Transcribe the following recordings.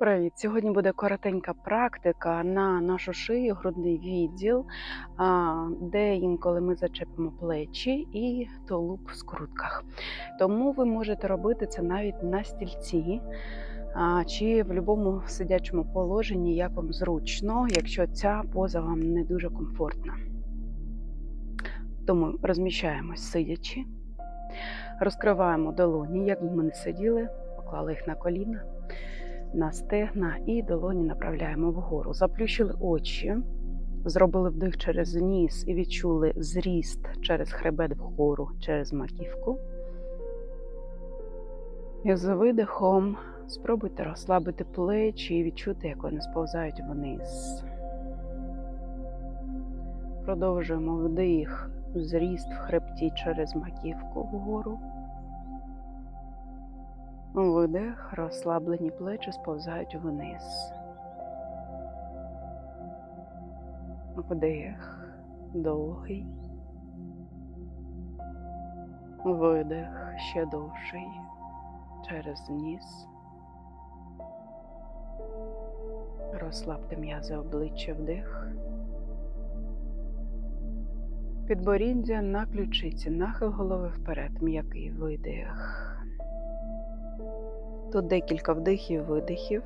Привіт! Сьогодні буде коротенька практика на нашу шию, грудний відділ, де інколи ми зачепимо плечі і тулуб в скрутках. Тому ви можете робити це навіть на стільці чи в будь-якому сидячому положенні, як вам зручно, якщо ця поза вам не дуже комфортна. Тому розміщаємось сидячи, розкриваємо долоні, як ми не сиділи, поклали їх на коліна на стегна і долоні направляємо вгору. Заплющили очі, зробили вдих через ніс і відчули зріст через хребет вгору, через маківку. І з видихом спробуйте розслабити плечі і відчути, як вони сповзають вниз. Продовжуємо вдих, зріст в хребті через маківку вгору. Видих, розслаблені плечі сповзають вниз. Вдих, довгий. Видих ще довший через ніс. Розслабте м'язи обличчя вдих. Підборіддя на ключиці, нахил голови вперед, м'який видих. Тут декілька вдихів, видихів.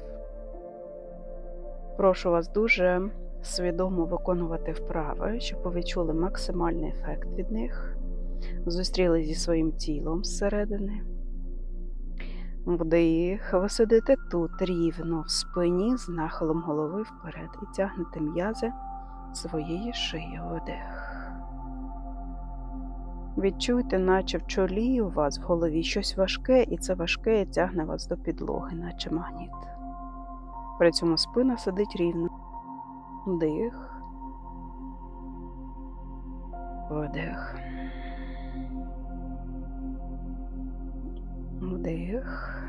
Прошу вас дуже свідомо виконувати вправи, щоб ви відчули максимальний ефект від них. Зустріли зі своїм тілом зсередини. Вдих. Ви сидите тут рівно в спині з нахилом голови вперед і тягнете м'язи своєї шиї вдих. Відчуйте, наче в чолі у вас в голові щось важке, і це важке тягне вас до підлоги, наче магніт. При цьому спина сидить рівно. Вдих. Вдих. Вдих.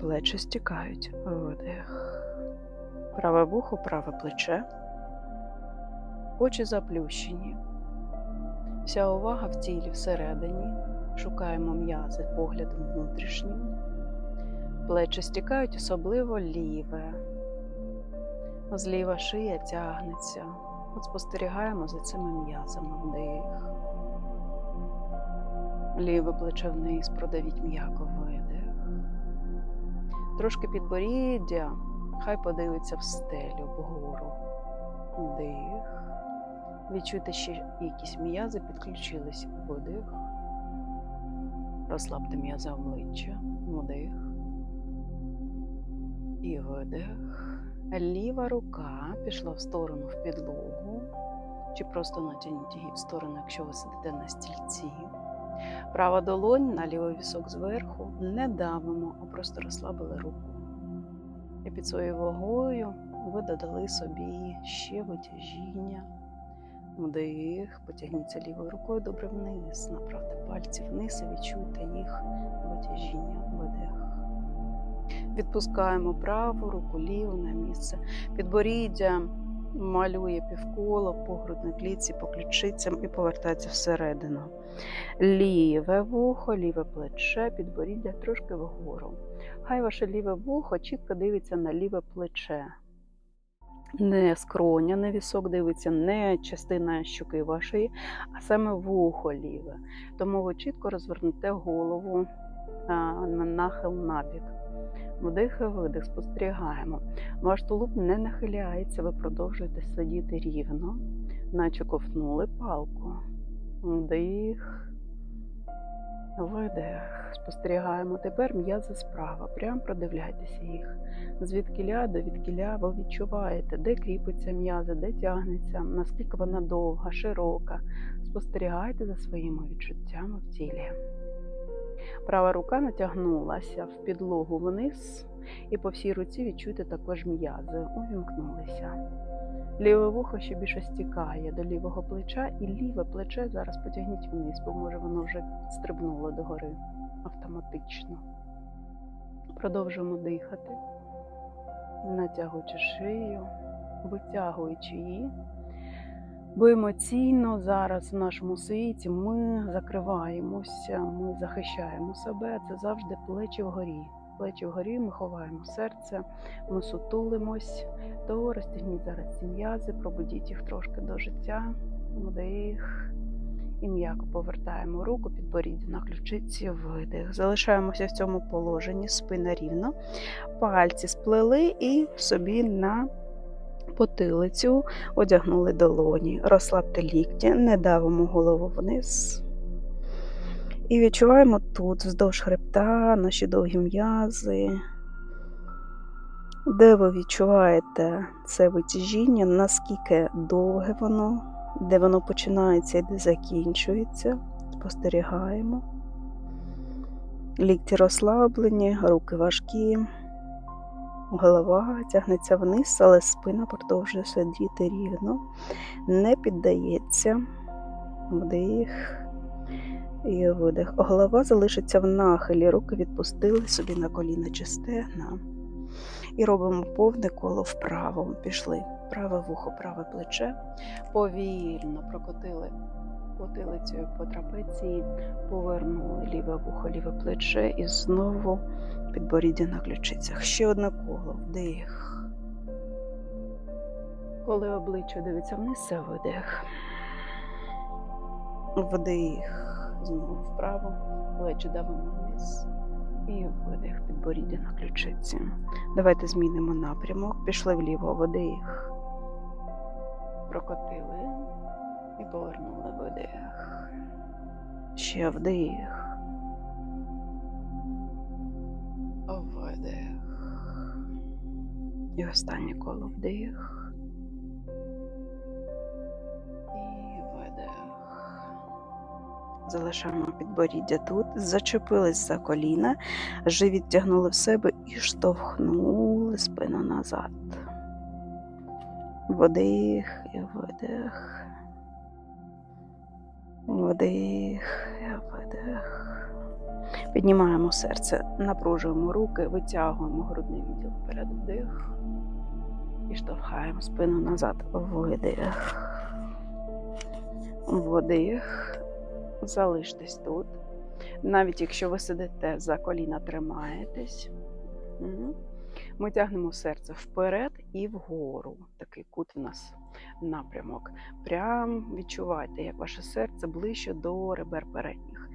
Плечі стікають. Вдих. Праве вухо, праве плече. Очі заплющені. Вся увага в тілі всередині. Шукаємо м'язи поглядом внутрішнім. Плечі стікають, особливо ліве. Зліва шия тягнеться. От спостерігаємо за цими м'язами вдих. Ліве плече вниз, продавіть м'яко видих. Трошки підборіддя, хай подивиться в стелю вгору. Вдих. Відчуйте, що якісь м'язи підключились. Вдих. Розслабте м'язи обличчя. Вдих. І видих. Ліва рука пішла в сторону в підлогу. Чи просто натягніть її в сторону, якщо ви сидите на стільці. Права долонь на лівий вісок зверху. Не давимо, а просто розслабили руку. І під своєю вагою ви додали собі ще витяжіння. Вдих, потягніться лівою рукою добре вниз, направте пальці вниз і відчуйте їх витяжіння, видих. Відпускаємо праву руку, ліву на місце. Підборіддя малює півколо по грудній клітці, по ключицям і повертається всередину. Ліве вухо, ліве плече, підборіддя трошки вгору. Хай ваше ліве вухо чітко дивиться на ліве плече. Не скроня, не вісок дивиться, не частина щуки вашої, а саме вухо ліве. Тому ви чітко розвернете голову на нахил набік. Вдих і видих, спостерігаємо. Ваш тулуб не нахиляється, ви продовжуєте сидіти рівно, наче ковтнули палку. Вдих. Видих. Спостерігаємо. Тепер м'язи справа. Прямо продивляйтеся їх. Звідкіля до відкіля ви відчуваєте, де кріпиться м'язи, де тягнеться, наскільки вона довга, широка. Спостерігайте за своїми відчуттями в тілі. Права рука натягнулася в підлогу вниз, і по всій руці відчуйте також м'язи, увімкнулися. Ліве вухо ще більше стікає до лівого плеча, і ліве плече зараз потягніть вниз, бо може воно вже стрибнуло догори автоматично. Продовжуємо дихати, натягуючи шию, витягуючи її. Бо емоційно зараз в нашому світі ми закриваємося, ми захищаємо себе. Це завжди плечі вгорі. Плечі вгорі, ми ховаємо серце, ми сутулимось, то розтягніть зараз ці м'язи, пробудіть їх трошки до життя. Вдих. І м'яко повертаємо руку, підборіддя на ключиці, видих. Залишаємося в цьому положенні, спина рівно, пальці сплели і собі на потилицю одягнули долоні. Розслабте лікті, не давимо голову вниз. І відчуваємо тут, вздовж хребта, наші довгі м'язи. Де ви відчуваєте це витяжіння, наскільки довге воно, де воно починається і де закінчується. Спостерігаємо. Лікті розслаблені, руки важкі, голова тягнеться вниз, але спина продовжує сидіти рівно, не піддається. Вдих і видих. Голова залишиться в нахилі, руки відпустили собі на коліна чи стегна. І робимо повне коло вправо. Пішли праве вухо, праве плече. Повільно прокотили потилицею по трапеції, повернули ліве вухо, ліве плече і знову підборіддя на ключицях. Ще одне коло, вдих. Коли обличчя дивиться вниз, видих. Вдих. Знову вправо, плечі давимо вниз. І видих, підборіддя на ключиці. Давайте змінимо напрямок. Пішли вліво, вдих. Прокотили і повернули видих. Ще вдих. Видих. І останнє коло вдих. Залишаємо підборіддя тут, зачепились за коліна, живіт тягнули в себе і штовхнули спину назад. Вдих і видих. Вдих і видих. Піднімаємо серце, напружуємо руки, витягуємо грудний відділ вперед вдих. І штовхаємо спину назад. Видих. Вдих. Залиштесь тут. Навіть якщо ви сидите за коліна, тримаєтесь. Мгм. Ми тягнемо серце вперед і вгору. Такий кут в нас напрямок. Прям відчувайте, як ваше серце ближче до ребер передніх,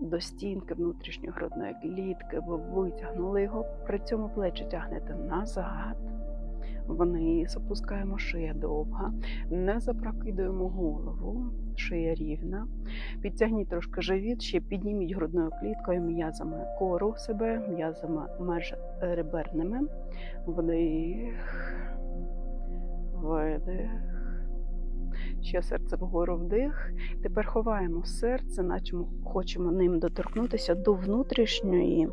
до стінки внутрішньої грудної клітки. Ви витягнули його, при цьому плечі тягнете назад. Вниз опускаємо шия довга, не запрокидуємо голову, шия рівна. Підтягніть трошки живіт, ще підніміть грудною кліткою м'язами кору себе, м'язами меж реберними. Вдих, видих. Ще серце вгору вдих. Тепер ховаємо серце, наче хочемо ним доторкнутися до внутрішньої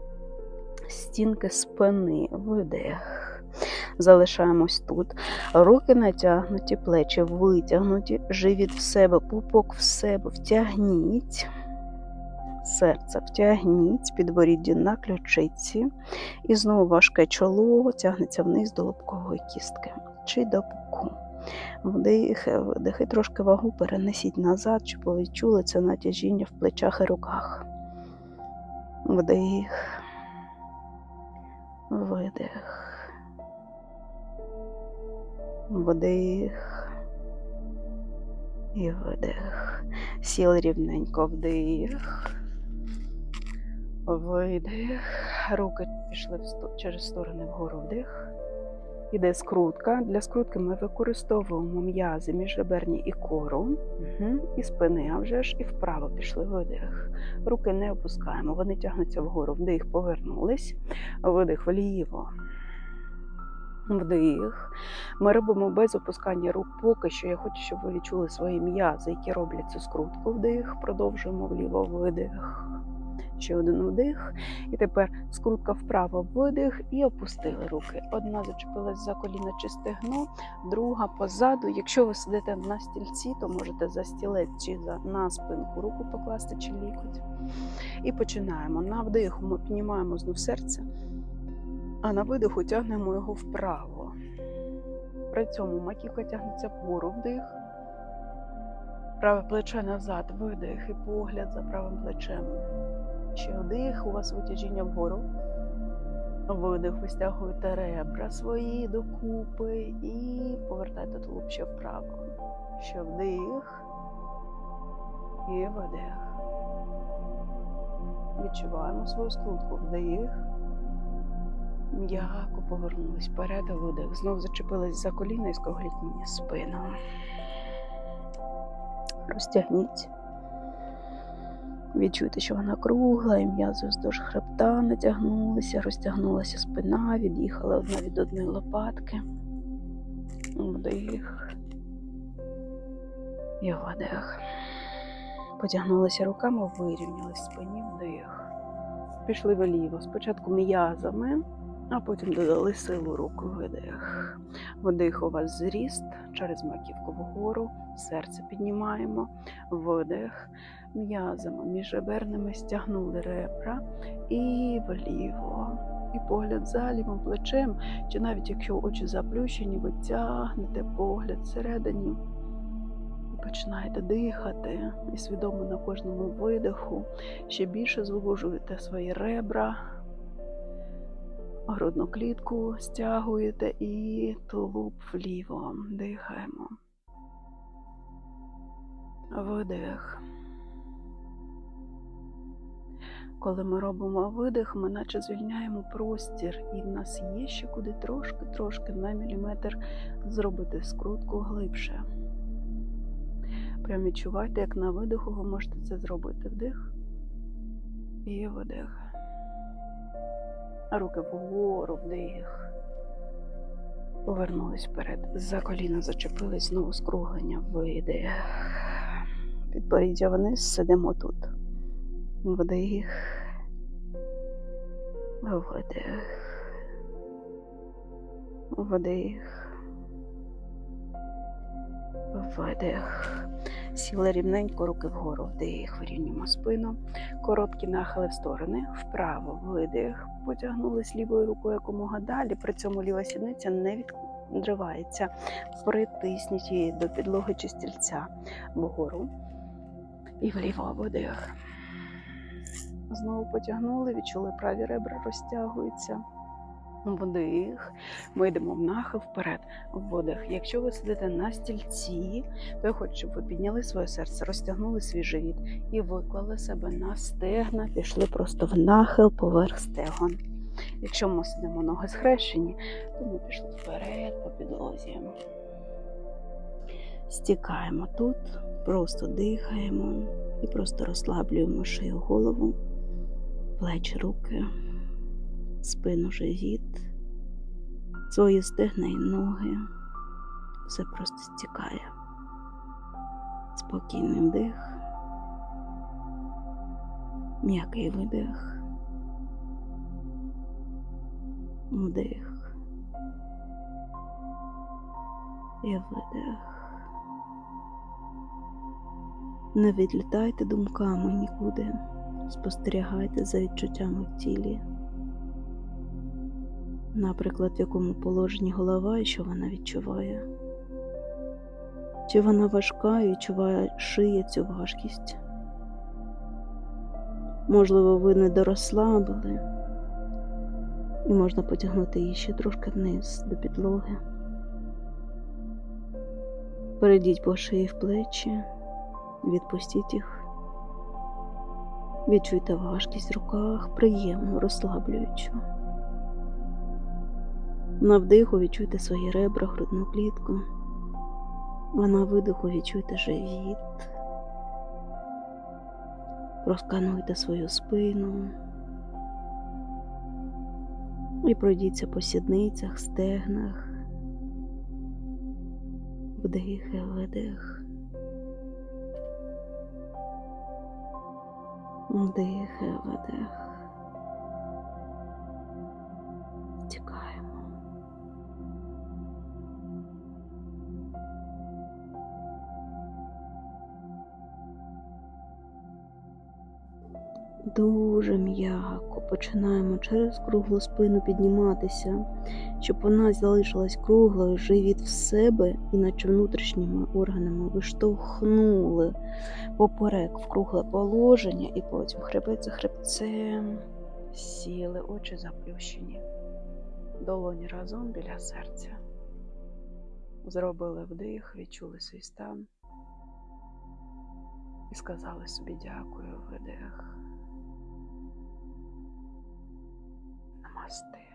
стінки спини. Видих. Залишаємось тут. Руки натягнуті, плечі витягнуті, живіт в себе, пупок в себе. Втягніть. Серце втягніть, підборіддя на ключиці. І знову важке чоло тягнеться вниз до лобкової кістки чи до пуку. Вдих, видих. Трошки вагу перенесіть назад, щоб відчули це натяжіння в плечах і руках. Вдих. Видих. Вдих. І видих. Сіли рівненько вдих. Видих. Руки пішли через сторони вгору вдих. Іде скрутка. Для скрутки ми використовуємо м'язи міжреберні і кору. Угу. І спини, а вже ж і вправо пішли видих. Руки не опускаємо, вони тягнуться вгору. Вдих, повернулись. Видих вліво. Вдих. Ми робимо без опускання рук. Поки що я хочу, щоб ви відчули свої м'язи, які роблять цю скрутку. Вдих. Продовжуємо вліво видих. Ще один вдих. І тепер скрутка вправо видих і опустили руки. Одна зачепилась за коліна чи стегно, друга позаду. Якщо ви сидите на стільці, то можете за стілець чи за на спинку руку покласти чи лікоть. І починаємо. На вдиху ми піднімаємо знов серце, а на видиху тягнемо його вправо. При цьому маківка тягнеться вгору вдих. Праве плече назад, видих і погляд за правим плечем. Ще вдих, у вас витяжіння вгору. Видих, вистягуєте ребра свої докупи і повертайте тулуб вправо. Ще вдих і видих. Відчуваємо свою скрутку. Вдих. М'яко повернулись вперед, видих. Знов зачепились за коліна і скругліть мені спину. Розтягніть. Відчуйте, що вона кругла, і м'язи вздовж хребта натягнулися, розтягнулася спина, від'їхала одна від одної лопатки. Вдих. І видих. Потягнулися руками, вирівняли в спині вдих. Пішли вліво. Спочатку м'язами, а потім додали силу рук видих. Вдих у вас зріст через маківку вгору, серце піднімаємо, видих. М'язами між реберними стягнули ребра і вліво. І погляд за лівим плечем, чи навіть якщо очі заплющені, ви тягнете погляд всередині. Починаєте дихати, і свідомо на кожному видиху ще більше звужуєте свої ребра, грудну клітку стягуєте і тулуб вліво. Дихаємо. Видих. Коли ми робимо видих, ми наче звільняємо простір, і в нас є ще куди трошки-трошки на міліметр зробити скрутку глибше. Прям відчувайте, як на видиху ви можете це зробити. Вдих і видих. Руки вгору, вдих. Повернулись вперед. За коліна зачепились, знову скруглення, видих. Підборіддя вниз, сидимо тут. Вдих. Видих. Вдих. Видих. Сіли рівненько, руки вгору, вдих, вирівнюємо спину. Короткі нахили в сторони, вправо, видих. Потягнулись лівою рукою якомога далі. При цьому ліва сідниця не відривається. Притисніть її до підлоги чи стільця вгору. І вліво видих. Знову потягнули, відчули праві ребра розтягуються. Вдих. Ми йдемо в нахил вперед. Вдих. Якщо ви сидите на стільці, то я хочу, щоб ви підняли своє серце, розтягнули свій живіт і виклали себе на стегна, пішли просто в нахил поверх стегон. Якщо ми сидимо ноги схрещені, то ми пішли вперед по підлозі. Стікаємо тут, просто дихаємо і просто розслаблюємо шию голову, плечі, руки, спину, живіт, свої стегна і ноги. Все просто стікає. Спокійний вдих, м'який видих, вдих і видих. Не відлітайте думками нікуди, спостерігайте за відчуттями в тілі. Наприклад, в якому положенні голова і що вона відчуває. Чи вона важка і відчуває шиє цю важкість? Можливо, ви не дорозслабили, і можна потягнути її ще трошки вниз до підлоги. Перейдіть по шиї в плечі. Відпустіть їх. Відчуйте важкість в руках, приємно, розслаблюючу. На вдиху відчуйте свої ребра, грудну клітку, а на видиху відчуйте живіт. Проскануйте свою спину і пройдіться по сідницях, стегнах, вдих і видих. Вдих і видих. Дуже м'яко починаємо через круглу спину підніматися, щоб вона залишилась круглою, живіт в себе, і наче внутрішніми органами виштовхнули поперек в кругле положення, і потім хребет за хребцем Сіли, очі заплющені, долоні разом біля серця. Зробили вдих, відчули свій стан і сказали собі дякую, видих. Namaste.